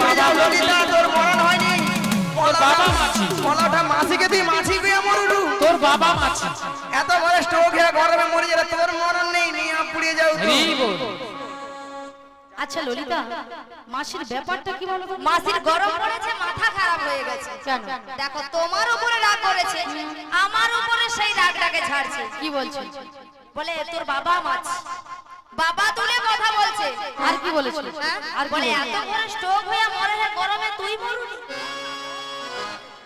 বাবা ললিতা তোর মরণ হয়নি তোর বাবা মাছি। কলাটা মাছিকে তুই মাছি গুয়ে মরলু তোর বাবা মাছি এত বড় স্ট্রোক হয়ে গরমে মরে গেলে তোর মরণ নেই নিয়ে পুড়িয়ে যাও তো। আচ্ছা ললিতা মাসির ব্যাপারটা কি বলো তো? মাসির গরম পড়েছে মাথা খারাপ হয়ে গেছে। দেখো তোমার উপরে রাগ করেছে আমার উপরে সেই রাগটাকে ছাড়ছে। কি বলছো? বলে তোর বাবা মাছ। বাবা তুলে কথা বলছে। আর কি বলেছ হ্যাঁ? আর বলে এত বড় স্ট্রোক হয়ে মরে হে গরমে তুই মরুনি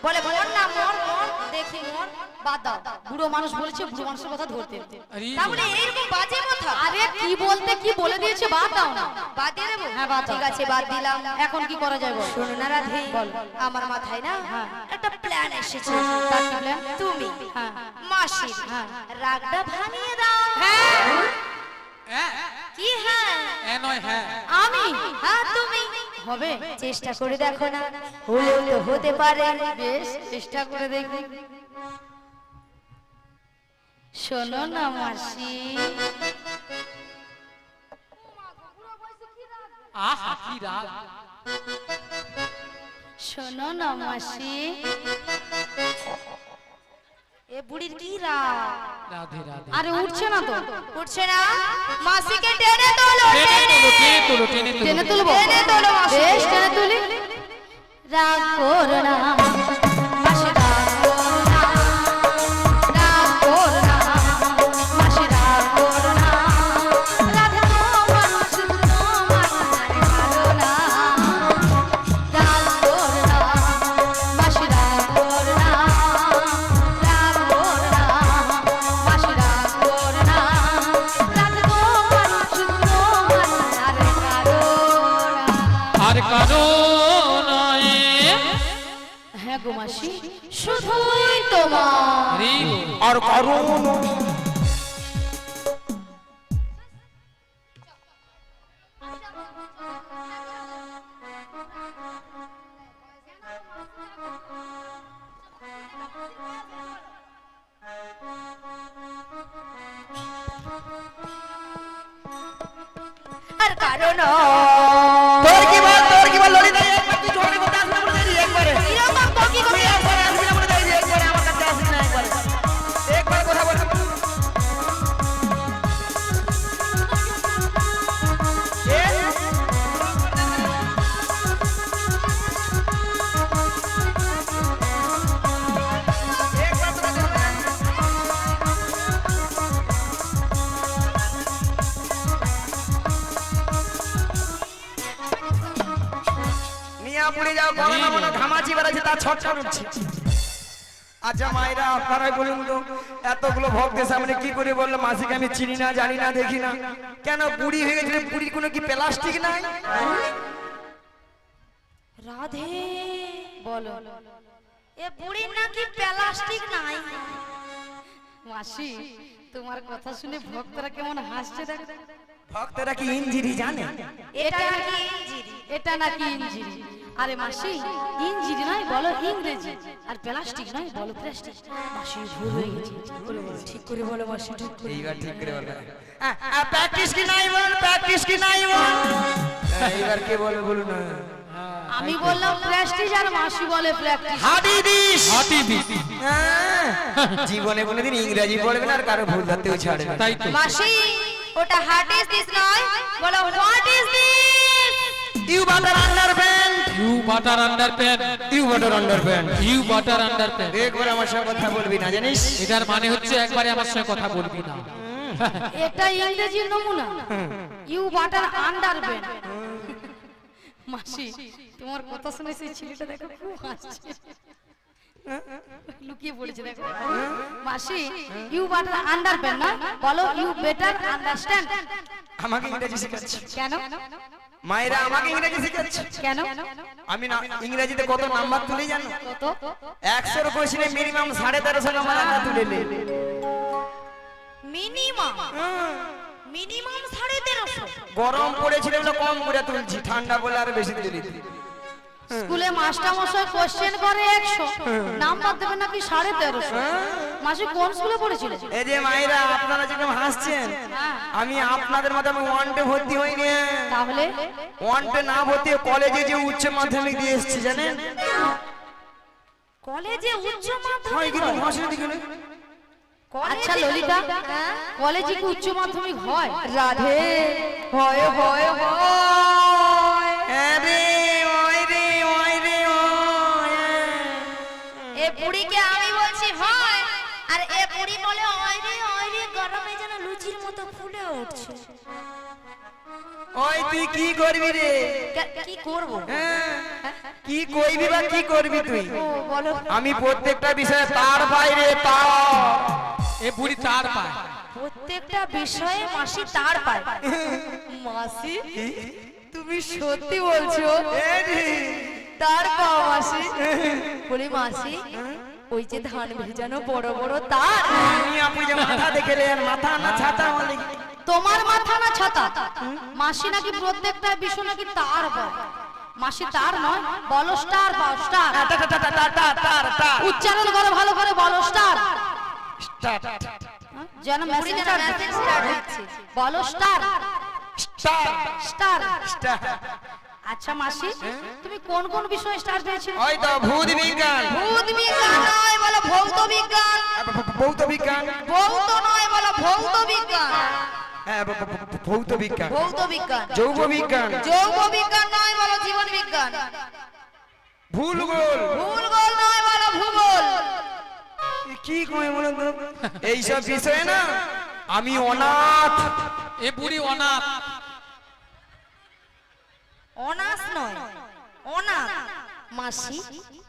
বলে মর না মর মর দেখি মর বাদ দাও। বুড়ো মানুষ বলেছে বুড়ো মানুষের কথা ধরতে। তাহলে এইরকম বাজে কথা? আরে কি বলতে কি বলে দিয়েছে বাদ দাও না। বাদ দিয়ে দেবো? হ্যাঁ, বাদ ঠিক আছে বাদ দিলাম। এখন কি করা যায় বল? শোনো না রাধে বল। আমার মাথায় না হ্যাঁ। একটা প্ল্যান এসেছে। তার কি plan? তুমি হ্যাঁ। মাসির হ্যাঁ। রাগটা ভাঙিয়ে দাও। হ্যাঁ। কি হ্যাঁ? নয় হ্যাঁ। আমি? হ্যাঁ তুমি? হবে চেষ্টা করে দেখো না। হলেও তো হতে পারে। বেশ চেষ্টা করে দেখি। শোনো না মাসি। আহা কি রাগ। শোনো না মাসি। এ বুড়ির কি রাগ? আরে উঠছে না তো। উঠছে না? মাসিকে টেনে তোলো টেনে তোলো টেনে তোলো টেনে তোলো? টেনে তুলবো? টেনে তোলো মাসি। বেশ টেনে তুলি। রাগ করো না হ্যাঁ গো মাসি শুধুই তোমার। আর করুন তার ছটছট উঠছে আচ্ছা মায়েরা আপনারাই বলুন তো এতগুলো ভক্তের সামনে কি করে বলল? মাসিকে আমি চিনি না জানি না দেখি না। কেন বুড়ি হয়ে গেছিল বুড়ির কোনো কি প্লাস্টিক নাই? রাধে বলো। এ বুড়ির নাকি প্লাস্টিক নাই? মাসি তোমার কথা শুনে ভক্তরা কেমন হাসছে দেখ। ভক্তরা কি ইঞ্জিরি জানে? এটা নাকি ইঞ্জিরি? এটা নাকি ইঞ্জিরি? আরে মাসি ইঞ্জিরি নয় বলো ইংরেজি আর প্লাস্টিক নয় বলো প্লাস্টিক। মাসি ভুল হয়ে গেছে। ঠিক করে বলো মাসি ঠিক করে এইবার ঠিক করে বলবে প্র্যাকটিস কি নাই বল প্র্যাকটিস কি নাই বল? এইবার কে বলবে বলুন না। আমি বললাম প্লাস্টিক আর মাসি বলে প্লাস্টিক হাডি দিস। হাতি দিস। হ্যাঁ, জীবনে কোনোদিন ইংরেজি পড়বে না আর কারও ভুল ধরতেও ছাড়বে না। তাই তো। মাসি ওটা হার্ট ইজ দিস নয় বলো what is this you underpant you butter under pan you butter underpant you butter under pan একবার আমার সঙ্গে কথা বলবি না জানিস? এটার মানে হচ্ছে একবারে আমার সঙ্গে কথা বলবি না। এটা ইংরেজির নমুনা। ইউ বাটার আন্ডার বেন মাসি তোমার কথা শুনে সেই ছেলেটা দেখো খুব হাসছে। লুকিয়ে পড়েছে দেখো। মাসি ইউ বাটার আন্ডার বেন না? বলো ইউ বেটার আন্ডারস্ট্যান্ড আমাকে ইংরেজি শেখাচ্ছে। কেন? মায়েরা আমাকে ইংরেজি শেখাচ্ছে। কেন? আমি না ইংরেজিতে কত নাম্বার তুলে জানো? কত? একশোর কোশ্চেনে মিনিমাম সাড়ে তেরোশো নাম্বার আমরা তুলে নিই। মিনিমাম মিনিমাম সাড়ে তেরোশো? গরম পড়েছিল বলে কম করে তুলছি ঠান্ডা বলে আর বেশি তুলে। দিই স্কুলে মাস্টার মশাই কোশ্চেন করে একশো নাম্বার দেবে নাকি সাড়ে তেরোশো মাসি কোন স্কুলে পড়েছিলে এই যে মায়েরা আপনারা যেরকম হাসছেন হ্যাঁ। আমি আপনাদের মতো আমি ওয়ানটে ভর্তি হইনি তাহলে ওয়ানটে না ভর্তি কলেজে যে উচ্চ মাধ্যমিক দিয়ে এসেছি জানেন কলেজে উচ্চ মাধ্যমিক হয়? হাসির দিকে না। আচ্ছা ললিতা হ্যাঁ? কলেজে কি উচ্চ মাধ্যমিক হয় রাধে হয় হয় হয় হয়। আর এ বুড়ি বলে ওই রে ওই রে গরমে যেন লুচির মতো ফুলে উঠছে। ওই তুই কি করবি রে? কি করব? হ্যাঁ? কি কইবি বা কি করবি তুই? আমি প্রত্যেকটা বিষয়ে তার বাইরে তার। এ বুড়ি তার পায়। প্রত্যেকটা বিষয়ে মাসি তার পায়। মাসি তুমি সত্যি বলছো? তার পাও মাসি? বলি মাসি ওই যে ধান ভেজানো বড় বড় তার। আমি আপনি যে মাথা দেখে রে মাথা না ছাতা বলে তোমার মাথা না ছাতা? মাসি নাকি প্রত্যেকটা বিষয় নাকি তার পায় মাসি তার নয় বলো স্টার পাও স্টার তার তার তার তার তার তার। উচ্চারণ করো ভালো করে বলো স্টার স্টার যেন হচ্ছে বলো স্টার স্টার স্টার। স্টার আচ্ছা মাসি তুমি কোন কোন বিষয়ে স্টার পেয়েছিলে ওই তো ভূত বিজ্ঞান। ভূত বিজ্ঞান নয় বলো ভৌত বিজ্ঞান। ভৌত বিজ্ঞান। ভৌত নয় বলো ভৌত বিজ্ঞান। হ্যাঁ ভৌত বিজ্ঞান। ভৌত বিজ্ঞান। যৌগ বিজ্ঞান। যৌগ বিজ্ঞান নয় বলো জীবন বিজ্ঞান। ভুলগোল ভূগোল নয় বলো ভূগোল। কি কই বলুন তো? এইসব বিষয়ে না। আমি অনাথ। এ বুড়ি অনাথ। অনাস নয়। অনাথ। মাসি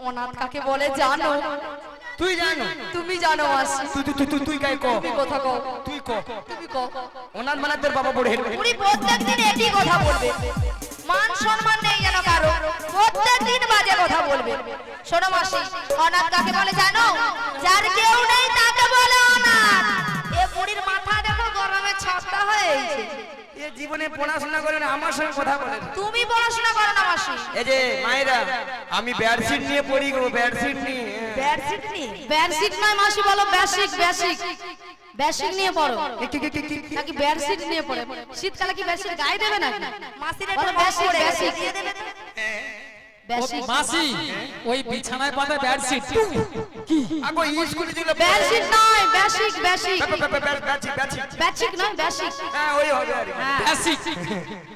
অনাথ কাকে বলে জানো? তুই জানো? তুমি জানো মাসি। তুই তুই তুই তুই তুই কাই ক? কথা কও তুই ক? তুমি কও অনাথ মানে তোর বাবা বড় হেড পুরি প্রত্যেকদিন একই কথা বলবে। মান সম্মান নেই যেন কারও। প্রত্যেকদিন বাজে কথা বলবে। শোনো মাসি অনাথ কাকে বলে জানো? যার কেউ নেই তাকে বলে অনাথ। এ বুড়ির মাথা দেখো গরমে ছাপটা হয়েছে এ জীবনে পড়াশোনা করে না আমার সঙ্গে কথা বলে না। তুমি পড়াশোনা করো না মাসি। এই যে মায়েরা আমি বেডশিট নিয়ে পড়ি গো বেডশিট নিয়ে। বেডশিট নিয়ে? বেডশিট নয় মাসি বলো বেসিক বেসিক বেসিক নিয়ে পড়ো। কি কি কি কি কি কি? নাকি বেডশিট নিয়ে পড়ে? শীতকালে কি বেডশিট গায়ে দেবে নাকি? মাসির বলো বেসিক বেসিক মাসি ওই বিছানায় পাতা বেডশিট। আগো স্কুলে বেডশিট নয় basic basic bedsheet bedsheet basic নয় বেসিক হ্যাঁ ওই হবে আর কি।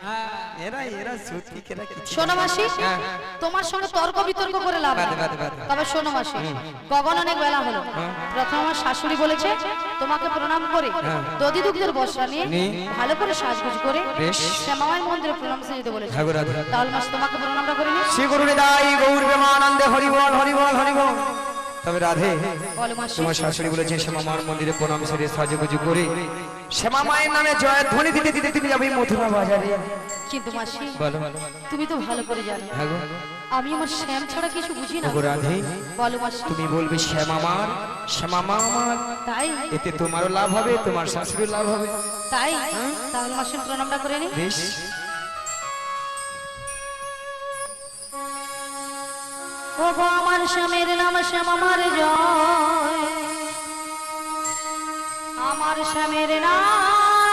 হ্যাঁ। এরা এরা সত্যি কেরা কিছু শোনো মাসি তোমার সঙ্গে তর্ক বিতর্ক করে লাভ নেই। তবে শোনো মাসি গগন অনেক বেলা হলো। প্রথম আমার শাশুড়ি বলেছে তোমাকে প্রণাম করে। দদি দুগ্ধের বর্ষা নিয়ে ভালো করে সাজগুজ করে। শ্যামামাই মন্দিরে প্রণাম দিতে বলেছে। তাহলে মাসি তোমাকে প্রণামটা করে নি। গুরু নিদাই গৌর প্রেমানন্দে হরিবল হরিবল হরিবল। তবে রাধে তোমার শাশুড়ি বলেছেন শ্যামা মার মন্দিরে প্রণাম সেরে সাজুগুজু করে শ্যামা মায়ের নামে জয় ধ্বনি দিতে দিতে তুমি যাবে মথুরা বাজারে। কিন্তু মাসি বলো। তুমি তো ভালো করে জানো। হ্যাঁ আমি আমার শ্যাম ছাড়া কিছু বুঝি না। রাধে বলো মাসি তুমি বলবে শ্যামা মার শ্যামা মা আমার। তাই? এতে তোমারও লাভ হবে তোমার শাশুড়ির লাভ হবে। তাই? তাহলে মাসি প্রণামটা করে নি। বেশ। ও আমার স্বামীর নাম শ্যাম আমার জয়। আমার স্বামীর নাম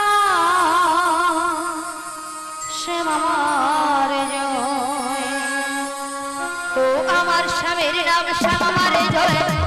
শ্যাম আমার জয়। ও, আমার স্বামীর নাম শ্যাম আমার জয়।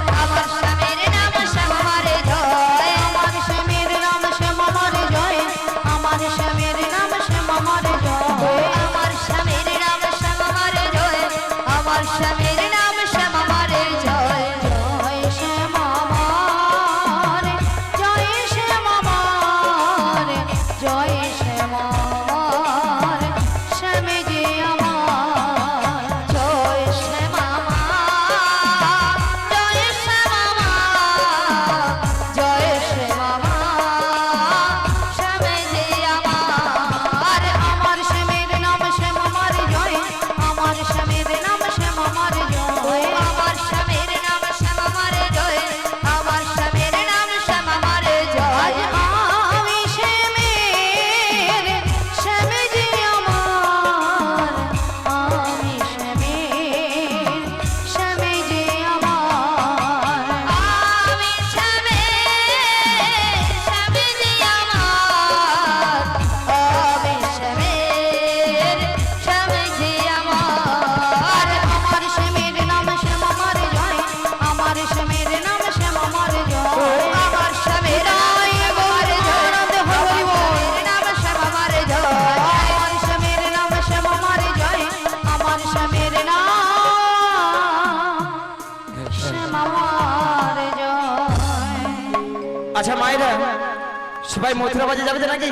সবাই মথুরা বাজে যাবে তো নাকি?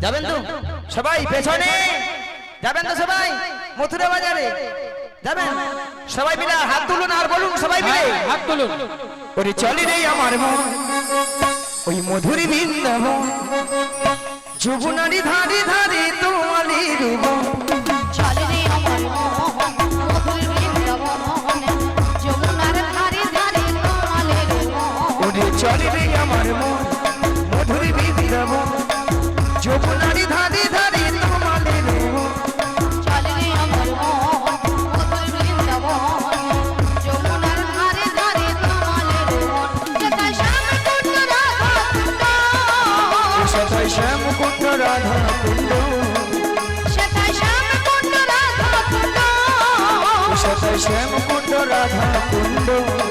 যাবেন তো? সবাই পেছনে! যাবেন তো সবাই? মথুরা বাজারে! যাবেন? সবাই মিলে হাত তুলুন আর বলুন সবাই মিলে। হ্যাঁ, হাত তুলুন। ওরে চলে রে আমার মন। ওই মধুরী বৃন্দাবন। যুবনারী ধারে ধারে তোমালি রূপ। চলে রে আমার মোহন মধুর বৃন্দাবন যমুনার ধারে ধারে তোমালের মোহন ওরে চলে রে আমার মন। রাধা কুণ্ড।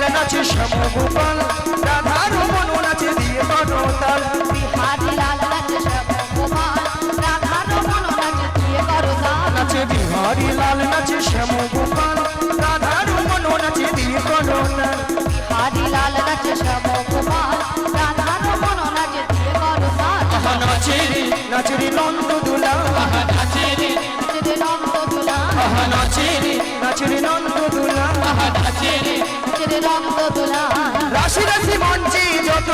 লাল নাচে শ্যাম গোপাল রাধার মন নাচে দিয়ে তাল বিহারি লাল নাচে শ্যাম গোপাল রাধা রমন নাচে দিয়ে করো নাচে বিহারি লাল নাচে শ্যাম গোপাল রাধার মন নাচে দিয়ে তাল বিহারি লাল নাচে শ্যাম গোপাল রাধা রমন নাচে দিয়ে করো নাচে নাচে রে নন্দ দুলা নাচে নাচে নন্দ দুলা নাচে নাচে নন্দ রাশি রাশি মঞ্চে যত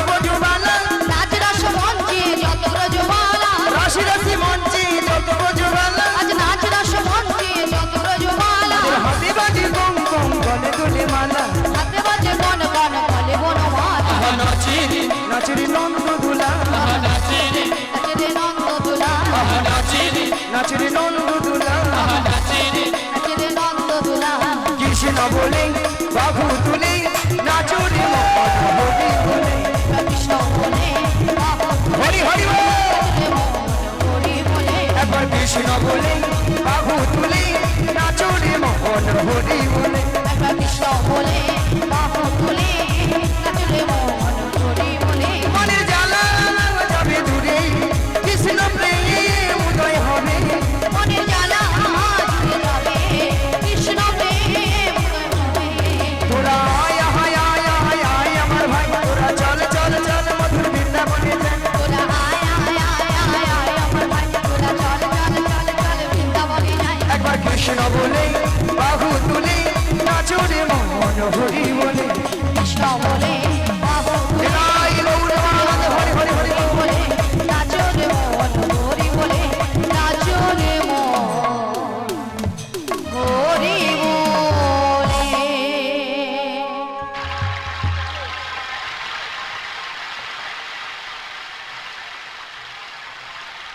কৃষ্ণ বলে বাহু তুলে নাচো রে মন হরি বলে কৃষ্ণ বলে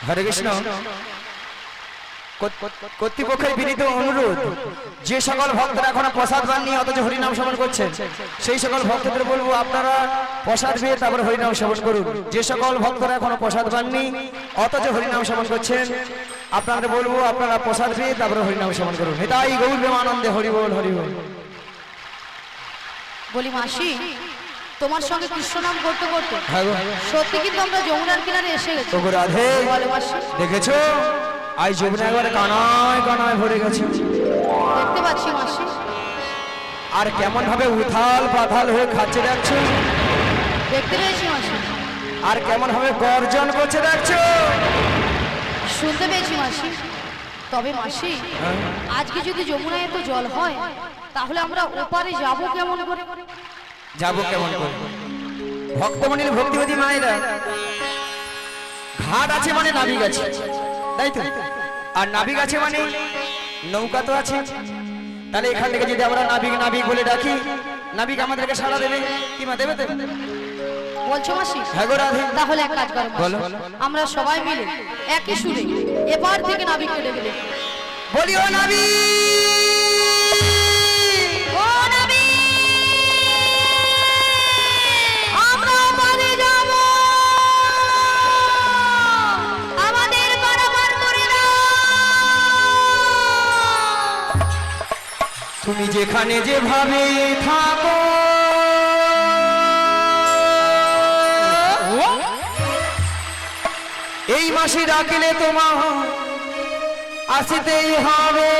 হরে কৃষ্ণ। কর্তৃপক্ষের বিনীত অনুরোধ, যে সকল ভক্তরা এখনও প্রসাদ পাননি, অথচ হরিনাম শ্রবণ করছেন, সেই সকল ভক্তদের বলব আপনারা প্রসাদ পেয়ে তারপর হরিনাম শ্রবণ করুন। যে সকল ভক্তরা এখনও প্রসাদ পাননি, অথচ হরিনাম শ্রবণ করছেন, আপনাদের বলব আপনারা প্রসাদ পেয়ে তারপরে হরিনাম শ্রবণ করুন। এটাই গৌর আনন্দে হরিবল হরিবল। বলি মাসি তোমার সঙ্গে কৃষ্ণ নাম করতে করতে হ্যাঁ। সত্যি কিন্তু আমরা যমুনার কিনারে এসে গেছি। রাধে। দেখেছ? আজ যমুনা একবারে কানায় কানায় ভরে গেছে। দেখতে পাচ্ছি মাসি। আর কেমন ভাবে উথাল পাথাল হয়ে খাচ্ছে দেখছ? দেখতে পেয়েছি মাসি। আর কেমন ভাবে গর্জন করছে দেখছ? শুনতে পেয়েছি মাসি। তবে মাসি আজকে যদি যমুনায় এত জল হয় তাহলে আমরা ওপারে যাব কেমন করে? যাব কেমন করে। ভক্তমণির ভক্তিবতী মায়েরা ঘাট আছে মানে নাবিক আছে তাই তো? আর নাবিক আছে মানে নৌকা তো আছে। তাহলে এখান থেকে যদি আমরা নাবিক নাবিক বলে ডাকি নাবিক আমাদেরকে সাড়া দেবে? কি মা দেবে তো? বলছো মাসি? হ্যাঁ তাহলে এক কাজ করো বলো। আমরা সবাই মিলে একই সুরে এবার থেকে নাবিককে ডেকে ডেকে বলি তুমি যেখানে যেভাবে থাকো। এই মাসে ডাকিলে তোমার আসিতেই হবে।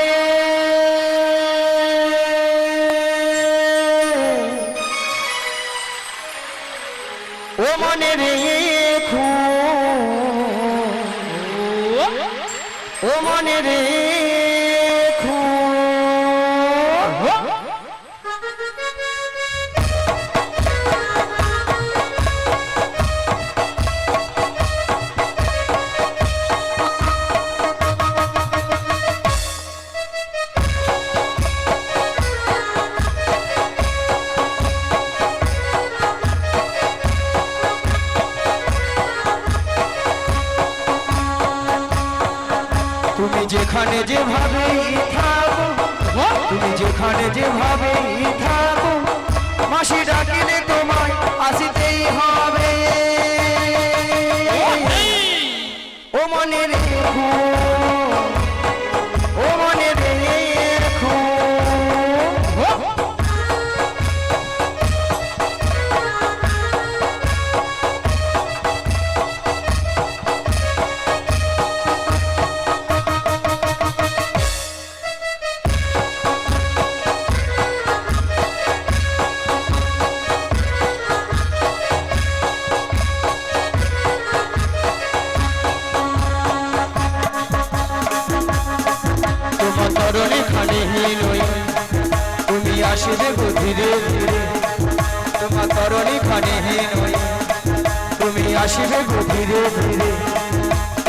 ও মনে রেখো। ও মনে রেখো। যেখানে যেভাবে থাকো মাসি ডাকিলে তোমায় আসিতেই হবে। ও মনে রেখো। আসবে গো ধীরে ধীরে তোমার তরণী খানে হিলই তুমি আসিবে গো ধীরে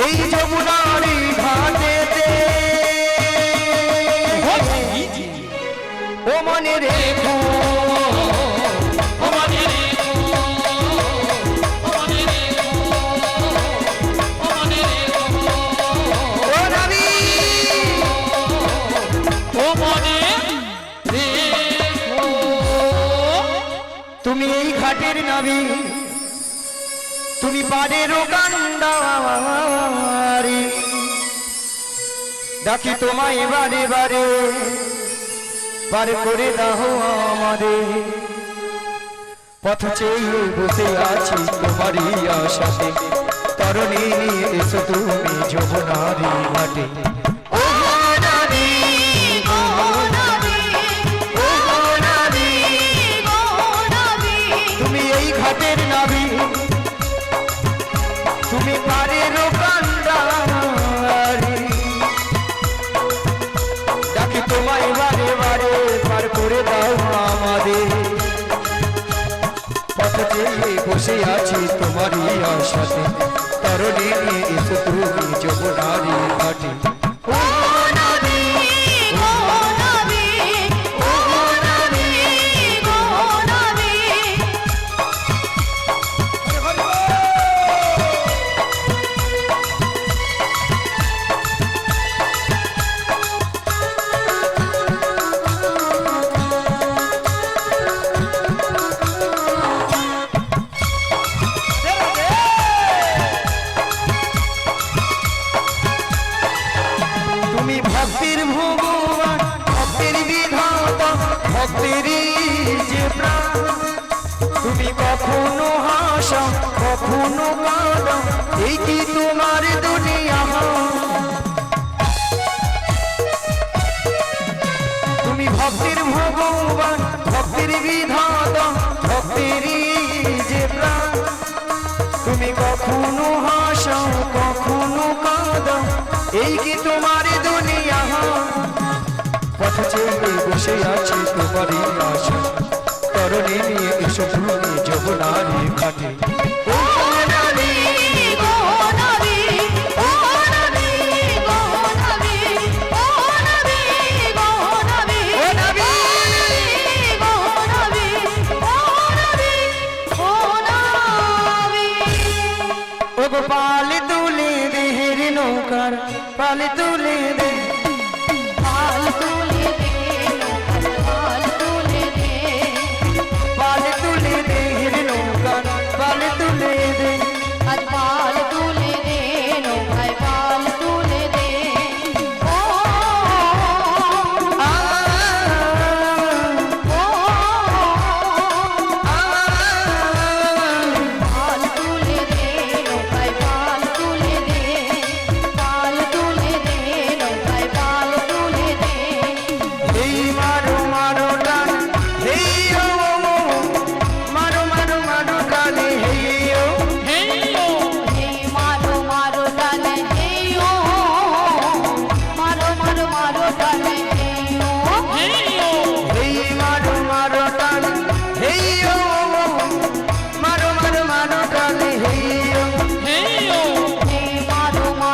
এই যমুনারি ঘাটেতে। ও মনে রেখো ঘাটের নাবি তুমি পাড়েরও কান্ডারি ডাকি তোমায় বারে বারে, পার করে দাও আমাদের পথ চেয়ে বসে আছি তোমারই আশাতে। তরণী এসো তুমি যমুনারি ঘাটে। তুমি কখনো হাসা, কখনো কাঁদা এই কি তোমার দুনিয়া? তুমি ভক্তির ভগবান, ভক্তির বিধাতা ভক্তিরই যে প্রাণ। তুমি কখনো হাসো, কখনো কাঁদো এই কি তোমার দুনিয়া? পথ চেয়ে বসে আছি তোমারই আশা